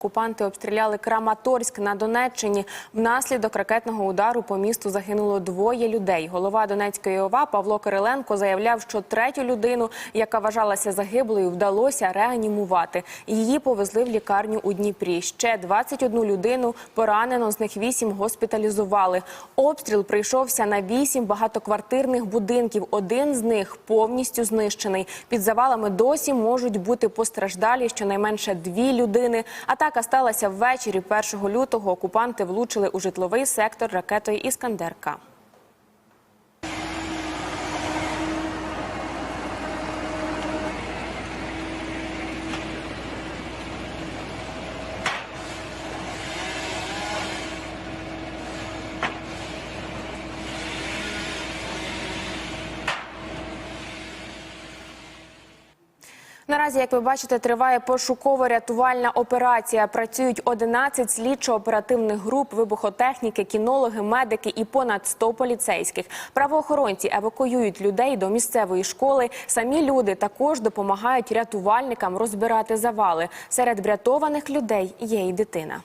Окупанти обстріляли Краматорськ на Донеччині. Внаслідок ракетного удару по місту загинуло двоє людей. Голова Донецької ОВА Павло Кириленко заявляв, що третю людину, яка вважалася загиблою, вдалося реанімувати. Її повезли в лікарню у Дніпрі. Ще 21 людину поранено, з них 8 госпіталізували. Обстріл прийшовся на 8 багатоквартирних будинків. Один з них повністю знищений. Під завалами досі можуть бути постраждалі щонайменше дві людини. Атака сталася ввечері 1 лютого. Окупанти влучили у житловий сектор ракетою «Іскандер-К». Наразі, як ви бачите, триває пошуково-рятувальна операція. Працюють 11 слідчо-оперативних груп, вибухотехніки, кінологи, медики і понад 100 поліцейських. Правоохоронці евакуюють людей до місцевої школи. Самі люди також допомагають рятувальникам розбирати завали. Серед врятованих людей є і дитина.